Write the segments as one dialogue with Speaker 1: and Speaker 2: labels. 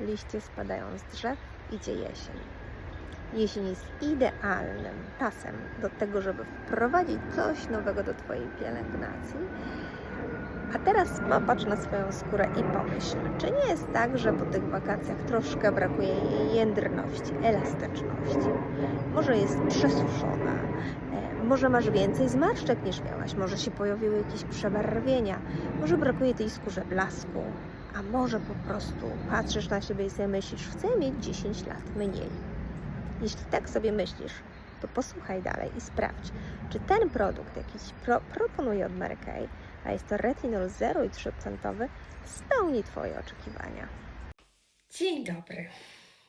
Speaker 1: liście spadają z drzew, idzie jesień. Jesień jest idealnym czasem do tego, żeby wprowadzić coś nowego do Twojej pielęgnacji. A teraz popatrz na swoją skórę i pomyśl, czy nie jest tak, że po tych wakacjach troszkę brakuje jej jędrności, elastyczności? Może jest przesuszona, e, może masz więcej zmarszczek niż miałaś, może się pojawiły jakieś przebarwienia, może brakuje tej skórze blasku, a może po prostu patrzysz na siebie i sobie myślisz, chcę mieć 10 lat mniej. Jeśli tak sobie myślisz, to posłuchaj dalej i sprawdź, czy ten produkt, jaki Ci pro, proponuje od Mary a jest to retinol 0,3%, spełni Twoje oczekiwania. Dzień dobry.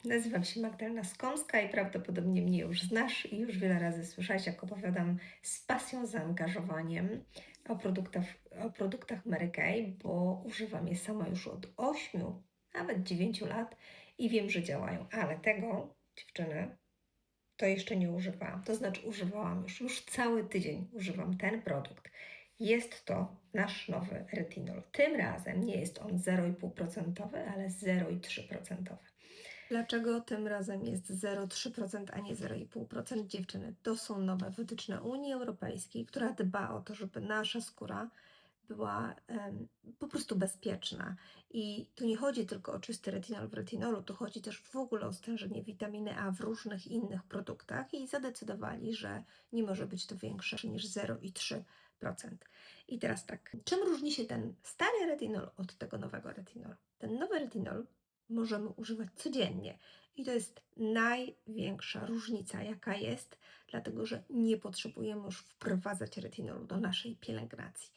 Speaker 1: Nazywam się Magdalena Skomska i prawdopodobnie mnie już znasz i już wiele razy słyszałaś, jak opowiadam z pasją, zaangażowaniem o produktach, o produktach Mary Kay, bo używam je sama już od 8, nawet 9 lat i wiem, że działają, ale tego, dziewczyny, to jeszcze nie używałam. To znaczy używałam już, już cały tydzień używam ten produkt. Jest to nasz nowy retinol. Tym razem nie jest on 0,5%, ale 0,3%. Dlaczego tym razem jest 0,3%, a nie 0,5%? Dziewczyny, to są nowe wytyczne Unii Europejskiej, która dba o to, żeby nasza skóra była em, po prostu bezpieczna. I tu nie chodzi tylko o czysty retinol w retinolu, tu chodzi też w ogóle o stężenie witaminy A w różnych innych produktach i zadecydowali, że nie może być to większe niż 0,3%. I teraz tak, czym różni się ten stary retinol od tego nowego retinolu? Ten nowy retinol możemy używać codziennie. I to jest największa różnica, jaka jest, dlatego że nie potrzebujemy już wprowadzać retinolu do naszej pielęgnacji.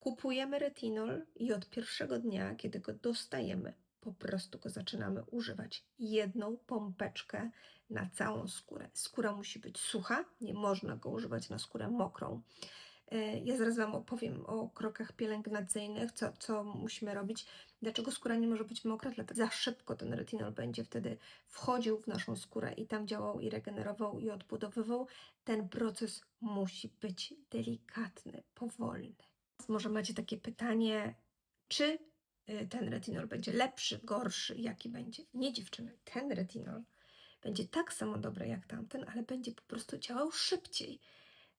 Speaker 1: Kupujemy retinol i od pierwszego dnia, kiedy go dostajemy, po prostu go zaczynamy używać. Jedną pompeczkę na całą skórę. Skóra musi być sucha, nie można go używać na skórę mokrą. E, Ja zaraz Wam opowiem o krokach pielęgnacyjnych, co, co musimy robić. Dlaczego skóra nie może być mokra? Dlatego za szybko ten retinol będzie wtedy wchodził w naszą skórę i tam działał i regenerował i odbudowywał. Ten proces musi być delikatny, powolny. Może macie takie pytanie, czy y, ten retinol będzie lepszy, gorszy, jaki będzie? Nie dziewczyny, ten retinol będzie tak samo dobry jak tamten, ale będzie po prostu działał szybciej.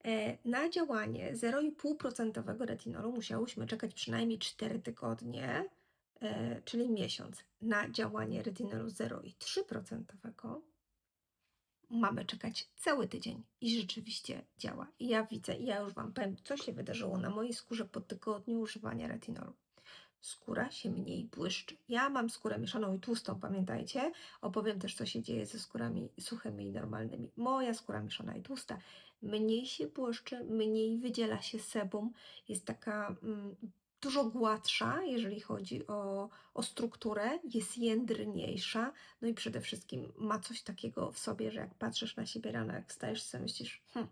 Speaker 1: E, Na działanie 0,5% retinolu musiałyśmy czekać przynajmniej 4 tygodnie, e, czyli miesiąc. Na działanie retinolu 0,3% mamy czekać cały tydzień i rzeczywiście działa. Ja widzę, ja już Wam powiem, co się wydarzyło na mojej skórze po tygodniu używania retinolu. Skóra się mniej błyszczy. Ja mam skórę mieszaną i tłustą, pamiętajcie. Opowiem też, co się dzieje ze skórami suchymi i normalnymi. Moja skóra mieszana i tłusta mniej się błyszczy, mniej wydziela się sebum, jest taka mm, dużo gładsza, jeżeli chodzi o, o strukturę, jest jędrniejsza, no i przede wszystkim ma coś takiego w sobie, że jak patrzysz na siebie rano, jak wstajesz, sobie myślisz, hm,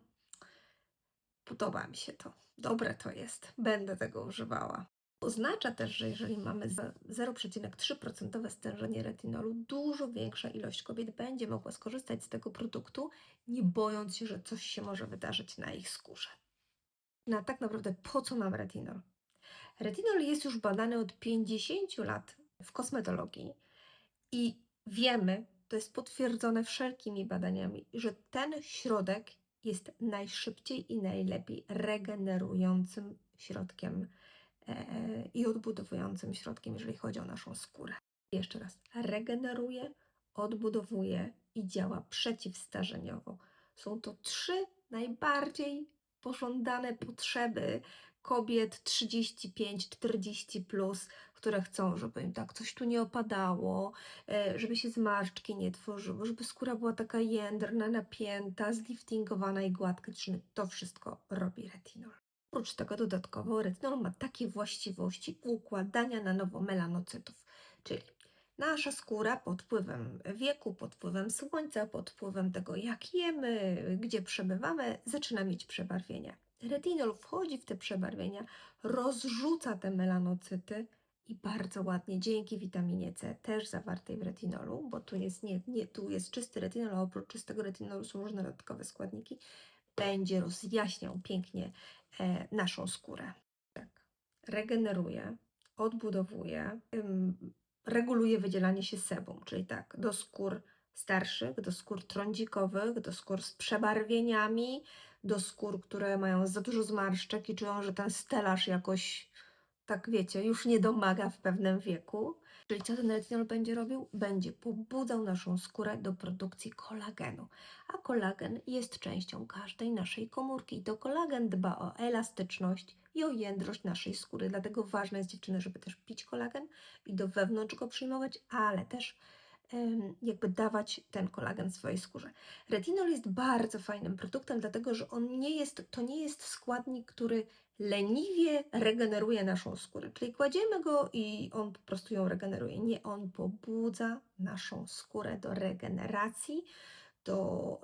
Speaker 1: podoba mi się to, dobre to jest, będę tego używała. Oznacza też, że jeżeli mamy za- 0,3% stężenie retinolu, dużo większa ilość kobiet będzie mogła skorzystać z tego produktu, nie bojąc się, że coś się może wydarzyć na ich skórze. No a tak naprawdę po co nam retinol? Retinol jest już badany od 50 lat w kosmetologii i wiemy, to jest potwierdzone wszelkimi badaniami, że ten środek jest najszybciej i najlepiej regenerującym środkiem i odbudowującym środkiem, jeżeli chodzi o naszą skórę. Jeszcze raz, regeneruje, odbudowuje i działa przeciwstarzeniowo. Są to trzy najbardziej pożądane potrzeby kobiet 35-40 plus, które chcą, żeby im tak coś tu nie opadało, e, żeby się zmarszczki nie tworzyły, żeby skóra była taka jędrna, napięta, zliftingowana i gładka. To wszystko robi retinol. Oprócz tego dodatkowo retinol ma takie właściwości układania na nowo melanocytów, czyli nasza skóra pod wpływem wieku, pod wpływem słońca, pod wpływem tego jak jemy, gdzie przebywamy, zaczyna mieć przebarwienia. Retinol wchodzi w te przebarwienia, rozrzuca te melanocyty i bardzo ładnie dzięki witaminie C, też zawartej w retinolu, bo tu jest, nie, nie, tu jest czysty retinol, a oprócz czystego retinolu są różne dodatkowe składniki, będzie rozjaśniał pięknie naszą skórę. Tak. Regeneruje, odbudowuje, reguluje wydzielanie się sebum, czyli tak, do skór starszych, do skór trądzikowych, do skór z przebarwieniami, do skór, które mają za dużo zmarszczek i czują, że ten stelaż jakoś, tak wiecie, już nie domaga w pewnym wieku. Czyli co ten retinol będzie robił? Będzie pobudzał naszą skórę do produkcji kolagenu. A kolagen jest częścią każdej naszej komórki. I to kolagen dba o elastyczność i o jędrość naszej skóry. Dlatego ważne jest dziewczyny, żeby też pić kolagen i do wewnątrz go przyjmować, ale też jakby dawać ten kolagen swojej skórze. Retinol jest bardzo fajnym produktem, dlatego że on nie jest, to nie jest składnik, który leniwie regeneruje naszą skórę. Czyli kładziemy go i on po prostu ją regeneruje. Nie, on pobudza naszą skórę do regeneracji, do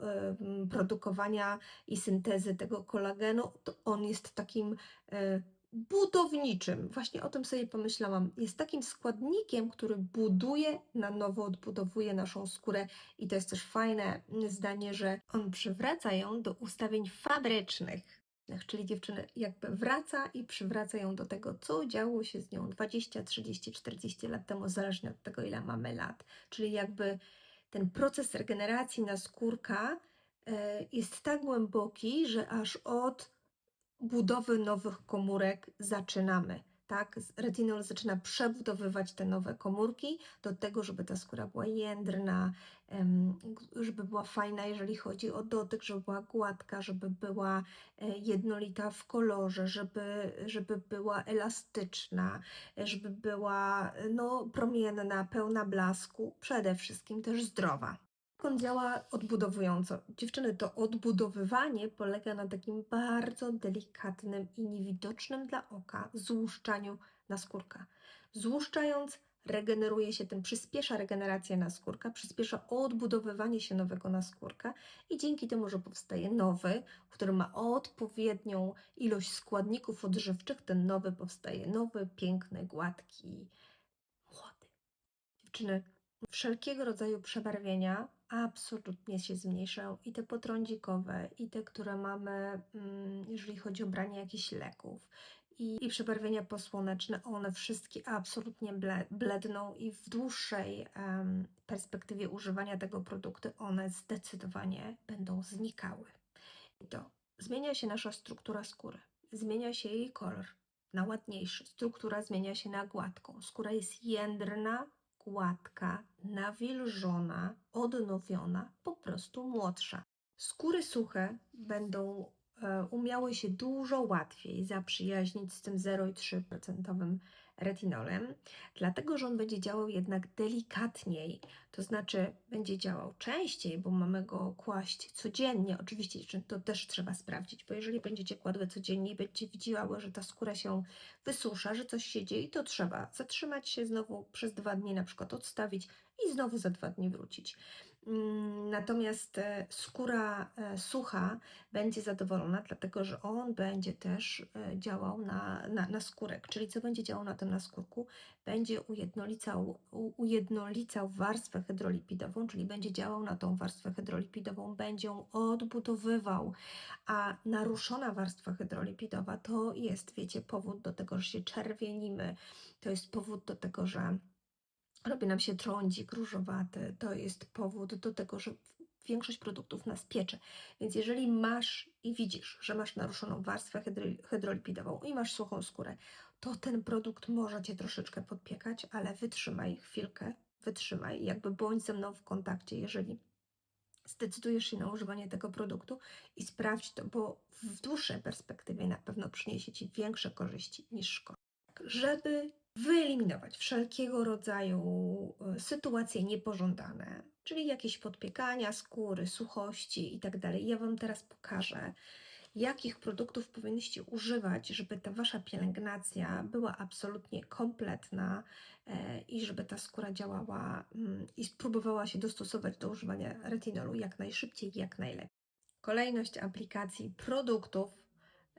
Speaker 1: produkowania i syntezy tego kolagenu. To on jest takim e, budowniczym. Właśnie o tym sobie pomyślałam. Jest takim składnikiem, który buduje, na nowo odbudowuje naszą skórę i to jest też fajne zdanie, że on przywraca ją do ustawień fabrycznych. Czyli dziewczyny jakby wraca i przywraca ją do tego, co działo się z nią 20, 30, 40 lat temu, zależnie od tego, ile mamy lat. Czyli jakby ten proces regeneracji naskórka e, jest tak głęboki, że aż od budowy nowych komórek zaczynamy. Tak, retinol zaczyna przebudowywać te nowe komórki do tego, żeby ta skóra była jędrna, żeby była fajna, jeżeli chodzi o dotyk, żeby była gładka, żeby była e, jednolita w kolorze, żeby, żeby była elastyczna, e, żeby była no, promienna, pełna blasku, przede wszystkim też zdrowa. On działa odbudowująco. Dziewczyny, to odbudowywanie polega na takim bardzo delikatnym i niewidocznym dla oka złuszczaniu naskórka. Złuszczając, regeneruje się tym, przyspiesza regenerację naskórka, przyspiesza odbudowywanie się nowego naskórka i dzięki temu, że powstaje nowy, który ma odpowiednią ilość składników odżywczych, ten nowy powstaje nowy, piękny, gładki, młody. Dziewczyny, wszelkiego rodzaju przebarwienia absolutnie się zmniejszają i te potrądzikowe, i te, które mamy, mm, jeżeli chodzi o branie jakichś leków. I, i przebarwienia posłoneczne, one wszystkie absolutnie ble, bledną i w dłuższej em, perspektywie używania tego produktu one zdecydowanie będą znikały. I to zmienia się nasza struktura skóry, zmienia się jej kolor na ładniejszy, struktura zmienia się na gładką, skóra jest jędrna, gładka, nawilżona, odnowiona, po prostu młodsza. Skóry suche będą e, umiały się dużo łatwiej zaprzyjaźnić z tym 0,3% retinolem, dlatego że on będzie działał jednak delikatniej, to znaczy będzie działał częściej, bo mamy go kłaść codziennie. Oczywiście to też trzeba sprawdzić, bo jeżeli będziecie kładły codziennie i będziecie widziały, że ta skóra się wysusza, że coś się dzieje, to trzeba zatrzymać się znowu przez dwa dni, na przykład odstawić i znowu za dwa dni wrócić. Mm, natomiast e, skóra e, sucha będzie zadowolona, dlatego że on będzie też e, działał na, na, na skórek. Czyli co będzie działał na tym naskórku? Będzie ujednolicał, ujednolicał warstwę hydrolipidową, czyli będzie działał na tą warstwę hydrolipidową, będzie ją odbudowywał. A naruszona warstwa hydrolipidowa to jest, wiecie, powód do tego, że się czerwienimy, to jest powód do tego, że robi nam się trądzik różowaty. To jest powód do tego, że większość produktów nas piecze. Więc jeżeli masz i widzisz, że masz naruszoną warstwę hydrolipidową i masz suchą skórę, to ten produkt może Cię troszeczkę podpiekać, ale wytrzymaj chwilkę, wytrzymaj, jakby bądź ze mną w kontakcie, jeżeli zdecydujesz się na używanie tego produktu i sprawdź to, bo w dłuższej perspektywie na pewno przyniesie Ci większe korzyści niż szkody. Żeby wyeliminować wszelkiego rodzaju e, sytuacje niepożądane, czyli jakieś podpiekania skóry, suchości itd. Ja Wam teraz pokażę, jakich produktów powinniście używać, żeby ta Wasza pielęgnacja była absolutnie kompletna e, i żeby ta skóra działała mm, i spróbowała się dostosować do używania retinolu jak najszybciej i jak najlepiej. Kolejność aplikacji produktów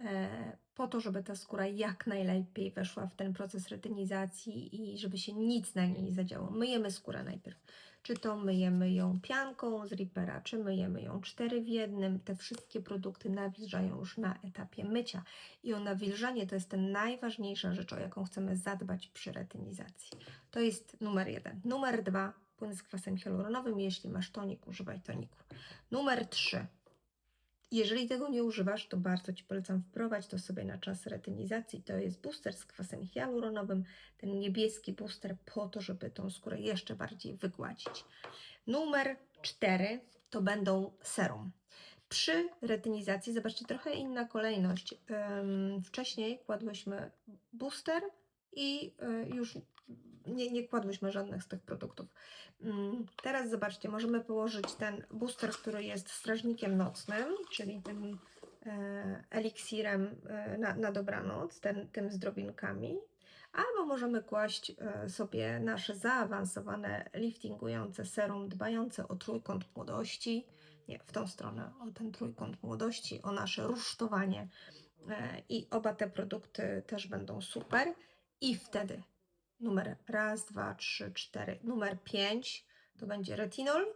Speaker 1: E, po to, żeby ta skóra jak najlepiej weszła w ten proces retynizacji i żeby się nic na niej nie zadziało. Myjemy skórę najpierw czy to myjemy ją pianką z Reapera, czy myjemy ją cztery w jednym. Te wszystkie produkty nawilżają już na etapie mycia. I o nawilżanie to jest ten najważniejsza rzecz, o jaką chcemy zadbać przy retynizacji. To jest numer jeden. Numer dwa, płyn z kwasem hialuronowym. Jeśli masz tonik, używaj toniku. Numer trzy, jeżeli tego nie używasz, to bardzo Ci polecam wprowadź to sobie na czas retynizacji. To jest booster z kwasem hialuronowym, ten niebieski booster po to, żeby tą skórę jeszcze bardziej wygładzić. Numer 4 to będą serum. Przy retynizacji, zobaczcie, trochę inna kolejność. Wcześniej kładłyśmy booster i y, już nie, nie kładłyśmy żadnych z tych produktów. Mm, Teraz zobaczcie, możemy położyć ten booster, który jest strażnikiem nocnym, czyli tym e, eliksirem e, na, na dobranoc, ten, tym z drobinkami. Albo możemy kłaść e, sobie nasze zaawansowane liftingujące serum, dbające o trójkąt młodości, nie w tą stronę, o ten trójkąt młodości, o nasze rusztowanie. I oba te produkty też będą super. I wtedy numer raz, dwa, trzy, cztery, numer pięć to będzie retinol.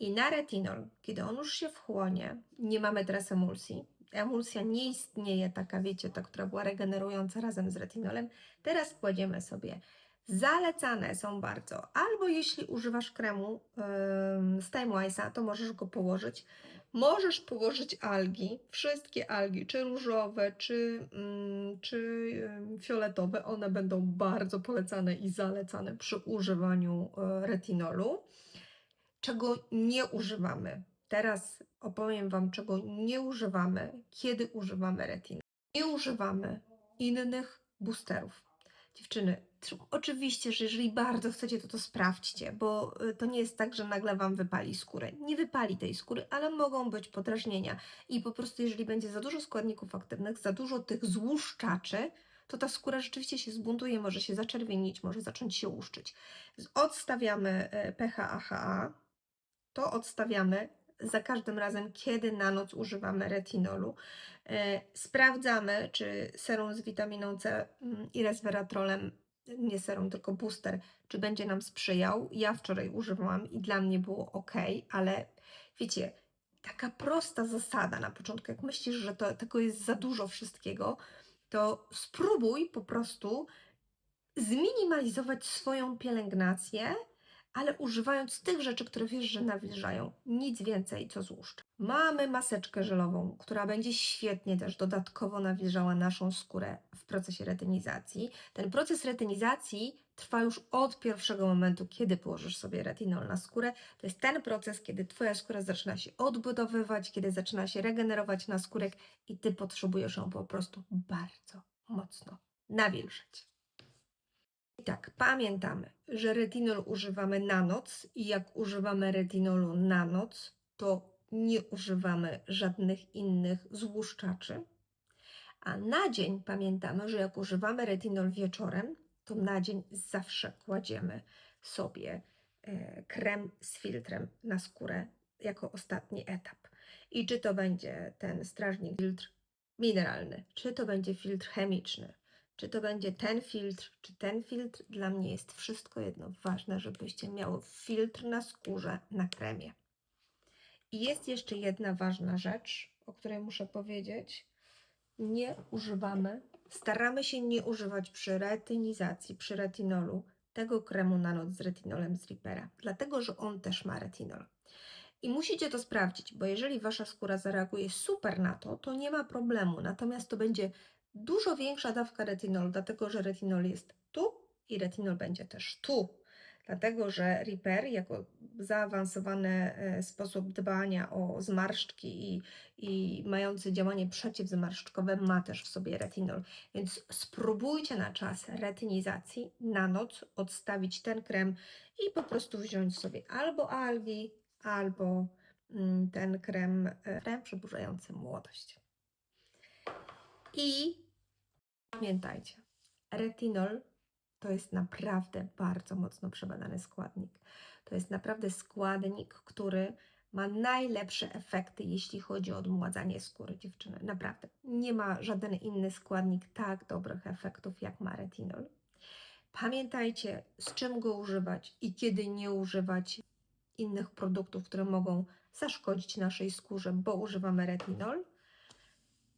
Speaker 1: I na retinol, kiedy on już się wchłonie, nie mamy teraz emulsji. Emulsja nie istnieje, taka wiecie, ta, która była regenerująca razem z retinolem. Teraz kładziemy sobie. Zalecane są bardzo, albo jeśli używasz kremu ym, z Time to możesz go położyć. Możesz położyć algi, wszystkie algi, czy różowe, czy, mm, czy fioletowe, one będą bardzo polecane i zalecane przy używaniu e, retinolu. Czego nie używamy? Teraz opowiem Wam, czego nie używamy, kiedy używamy retinolu. Nie używamy innych boosterów. Dziewczyny, oczywiście, że jeżeli bardzo chcecie, to to sprawdźcie, bo y, to nie jest tak, że nagle Wam wypali skórę. Nie wypali tej skóry, ale mogą być podrażnienia. I po prostu, jeżeli będzie za dużo składników aktywnych, za dużo tych złuszczaczy, to ta skóra rzeczywiście się zbuntuje, może się zaczerwienić, może zacząć się łuszczyć. Odstawiamy e, pH AHA, to odstawiamy za każdym razem, kiedy na noc używamy retinolu. E, Sprawdzamy, czy serum z witaminą C mm, i resveratrolem, nie serum, tylko booster, czy będzie nam sprzyjał. Ja wczoraj używałam i dla mnie było ok, ale wiecie, taka prosta zasada na początku, jak myślisz, że to, tego jest za dużo wszystkiego, to spróbuj po prostu zminimalizować swoją pielęgnację, ale używając tych rzeczy, które wiesz, że nawilżają. Nic więcej, co złuszcza. Mamy maseczkę żelową, która będzie świetnie też dodatkowo nawilżała naszą skórę w procesie retynizacji. Ten proces retynizacji trwa już od pierwszego momentu, kiedy położysz sobie retinol na skórę. To jest ten proces, kiedy Twoja skóra zaczyna się odbudowywać, kiedy zaczyna się regenerować na skórek i Ty potrzebujesz ją po prostu bardzo mocno nawilżyć. Tak, pamiętamy, że retinol używamy na noc i jak używamy retinolu na noc, to nie używamy żadnych innych złuszczaczy. A na dzień pamiętamy, że jak używamy retinol wieczorem, to na dzień zawsze kładziemy sobie e, krem z filtrem na skórę jako ostatni etap. I czy to będzie ten strażnik filtr mineralny, czy to będzie filtr chemiczny, czy to będzie ten filtr, czy ten filtr, dla mnie jest wszystko jedno. Ważne, żebyście miały filtr na skórze, na kremie. I jest jeszcze jedna ważna rzecz, o której muszę powiedzieć. Nie używamy, staramy się nie używać przy retynizacji, przy retinolu tego kremu na noc z retinolem z Reapera, dlatego że on też ma retinol. I musicie to sprawdzić, bo jeżeli wasza skóra zareaguje super na to, to nie ma problemu. Natomiast to będzie dużo większa dawka retinolu, dlatego że retinol jest tu i retinol będzie też tu. Dlatego, że Repair jako zaawansowany e, sposób dbania o zmarszczki i, i mający działanie przeciwzmarszczkowe ma też w sobie retinol. Więc spróbujcie na czas retynizacji na noc odstawić ten krem i po prostu wziąć sobie albo algi, albo mm, ten krem, e, krem przedłużający młodość. I pamiętajcie, retinol to jest naprawdę bardzo mocno przebadany składnik. To jest naprawdę składnik, który ma najlepsze efekty, jeśli chodzi o odmładzanie skóry dziewczyny. Naprawdę. Nie ma żaden inny składnik tak dobrych efektów, jak ma retinol. Pamiętajcie, z czym go używać i kiedy nie używać innych produktów, które mogą zaszkodzić naszej skórze, bo używamy retinol.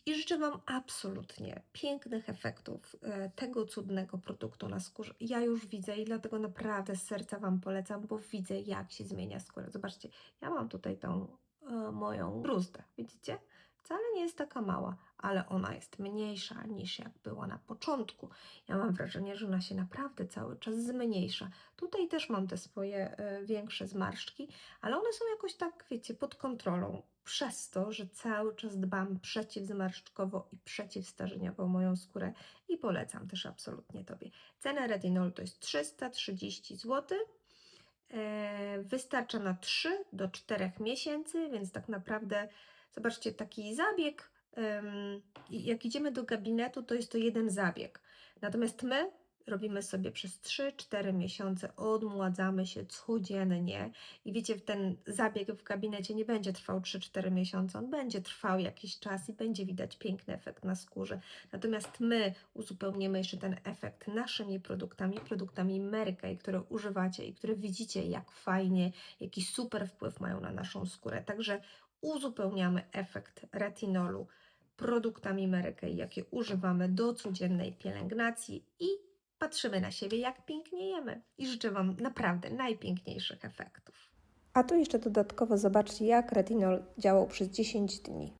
Speaker 1: I życzę Wam absolutnie pięknych efektów e, tego cudnego produktu na skórze. Ja już widzę i dlatego naprawdę z serca Wam polecam, bo widzę, jak się zmienia skóra. Zobaczcie, ja mam tutaj tą e, moją bruzdę, widzicie? Wcale nie jest taka mała, ale ona jest mniejsza niż jak była na początku. Ja mam wrażenie, że ona się naprawdę cały czas zmniejsza. Tutaj też mam te swoje e, większe zmarszczki, ale one są jakoś tak, wiecie, pod kontrolą. Przez to, że cały czas dbam przeciwzmarszczkowo i przeciwstarzeniowo moją skórę i polecam też absolutnie Tobie. Cena retinolu to jest 330 zł. E, Wystarcza na 3 do 4 miesięcy, więc tak naprawdę zobaczcie taki zabieg. Jak idziemy do gabinetu, to jest to jeden zabieg. Natomiast my robimy sobie przez 3-4 miesiące, odmładzamy się codziennie. I wiecie, ten zabieg w gabinecie nie będzie trwał 3-4 miesiące, on będzie trwał jakiś czas i będzie widać piękny efekt na skórze. Natomiast my uzupełnimy jeszcze ten efekt naszymi produktami, produktami Kay, które używacie i które widzicie, jak fajnie, jaki super wpływ mają na naszą skórę. Także uzupełniamy efekt retinolu produktami Kay, jakie używamy do codziennej pielęgnacji i patrzymy na siebie, jak piękniejemy. I życzę Wam naprawdę najpiękniejszych efektów. A tu jeszcze dodatkowo zobaczcie, jak retinol działał przez 10 dni.